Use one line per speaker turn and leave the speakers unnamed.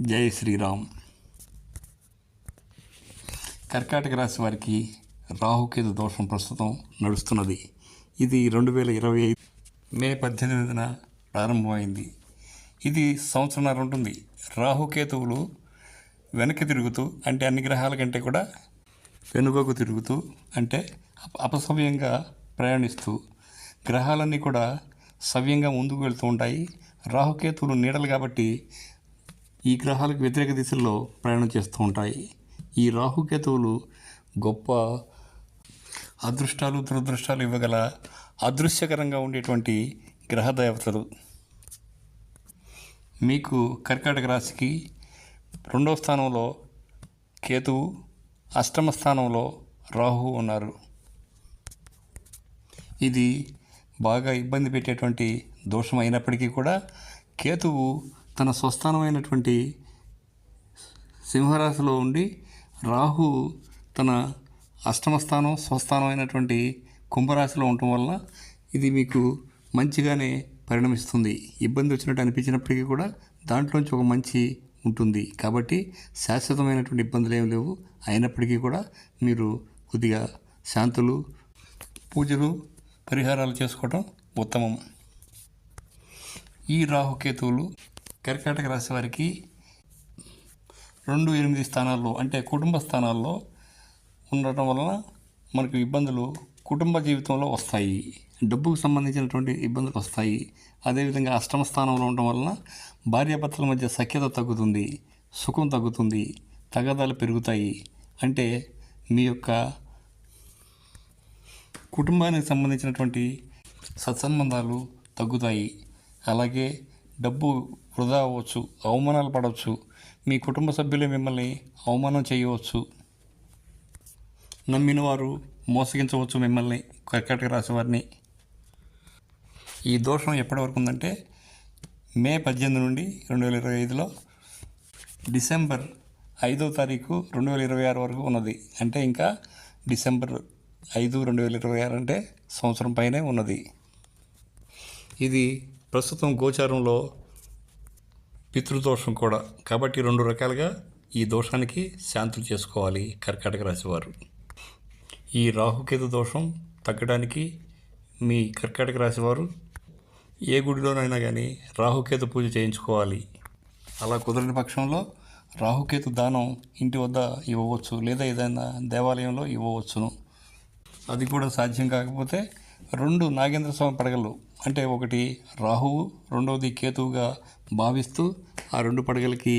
జై శ్రీరామ్. కర్కాటక రాశి వారికి రాహుకేతు దోషం ప్రస్తుతం నడుస్తున్నది. ఇది రెండు వేల ఇరవై ఐదు మే పద్దెనిమిదిన ప్రారంభమైంది. ఇది సంవత్సరంన్నర ఉంటుంది. రాహుకేతువులు వెనక్కి తిరుగుతూ అంటే అన్ని గ్రహాల కంటే కూడా వెనుకకు తిరుగుతూ అంటే అపసవ్యంగా ప్రయాణిస్తూ గ్రహాలన్నీ కూడా సవ్యంగా ముందుకు వెళ్తూ ఉంటాయి. రాహుకేతువులు నీడలు కాబట్టి ఈ గ్రహాలకు వ్యతిరేక దిశల్లో ప్రయాణం చేస్తూ ఉంటాయి. ఈ రాహుకేతువులు గొప్ప అదృష్టాలు దురదృష్టాలు ఇవ్వగల అదృశ్యకరంగా ఉండేటువంటి గ్రహ దేవతలు మీకు కర్కాటక రాశికి రెండవ స్థానంలో కేతువు అష్టమ స్థానంలో రాహు ఉన్నారు. ఇది బాగా ఇబ్బంది పెట్టేటువంటి దోషం అయినప్పటికీ కూడా కేతువు తన స్వస్థానమైనటువంటి సింహరాశిలో ఉండి రాహు తన అష్టమ స్థానం స్వస్థానం అయినటువంటి కుంభరాశిలో ఉండటం వల్ల ఇది మీకు మంచిగానే పరిణమిస్తుంది. ఇబ్బంది వచ్చినట్టు అనిపించినప్పటికీ కూడా దాంట్లోంచి ఒక మంచి ఉంటుంది. కాబట్టి శాశ్వతమైనటువంటి ఇబ్బందులు ఏమి లేవు. అయినప్పటికీ కూడా మీరు కొద్దిగా శాంతులు పూజలు పరిహారాలు చేసుకోవటం ఉత్తమం. ఈ రాహుకేతువులు కర్కాటక రాశి వారికి రెండు ఎనిమిది స్థానాల్లో అంటే కుటుంబ స్థానాల్లో ఉండటం వలన మనకు ఇబ్బందులు కుటుంబ జీవితంలో వస్తాయి. డబ్బుకు సంబంధించినటువంటి ఇబ్బందులు వస్తాయి. అదేవిధంగా అష్టమ స్థానంలో ఉండటం వలన భార్యాభర్తల మధ్య సఖ్యత తగ్గుతుంది సుఖం తగ్గుతుంది తగాదాలు పెరుగుతాయి. అంటే మీ యొక్క కుటుంబానికి సంబంధించినటువంటి సత్సంబంధాలు తగ్గుతాయి. అలాగే డబ్బు వృధా అవ్వచ్చు అవమానాలు పడవచ్చు. మీ కుటుంబ సభ్యులే మిమ్మల్ని అవమానం చేయవచ్చు. నమ్మిన వారు మోసగించవచ్చు మిమ్మల్ని కర్కాటక రాశి వారిని. ఈ దోషం ఎప్పటి వరకు ఉందంటే మే పద్దెనిమిది నుండి రెండు వేల ఇరవై ఐదులో డిసెంబర్ ఐదో తారీఖు రెండు వేల ఇరవై ఆరు వరకు ఉన్నది. అంటే ఇంకా డిసెంబర్ ఐదు రెండు వేల ఇరవై ఆరు అంటే సంవత్సరం పైనే ఉన్నది. ఇది ప్రస్తుతం గోచారంలో పితృదోషం కూడా. కాబట్టి రెండు రకాలుగా ఈ దోషానికి శాంతులు చేసుకోవాలి కర్కాటక రాశివారు ఈ రాహుకేతు దోషం తగ్గడానికి మీ కర్కాటక రాశివారు ఏ గుడిలోనైనా కానీ రాహుకేతు పూజ చేయించుకోవాలి. అలా కుదరని పక్షంలో రాహుకేతు దానం ఇంటి వద్ద ఇవ్వవచ్చు లేదా ఏదైనా దేవాలయంలో ఇవ్వవచ్చును. అది కూడా సాధ్యం కాకపోతే రెండు నాగేంద్ర స్వామి పడగలు అంటే ఒకటి రాహువు రెండవది కేతువుగా భావిస్తూ ఆ రెండు పడగలకి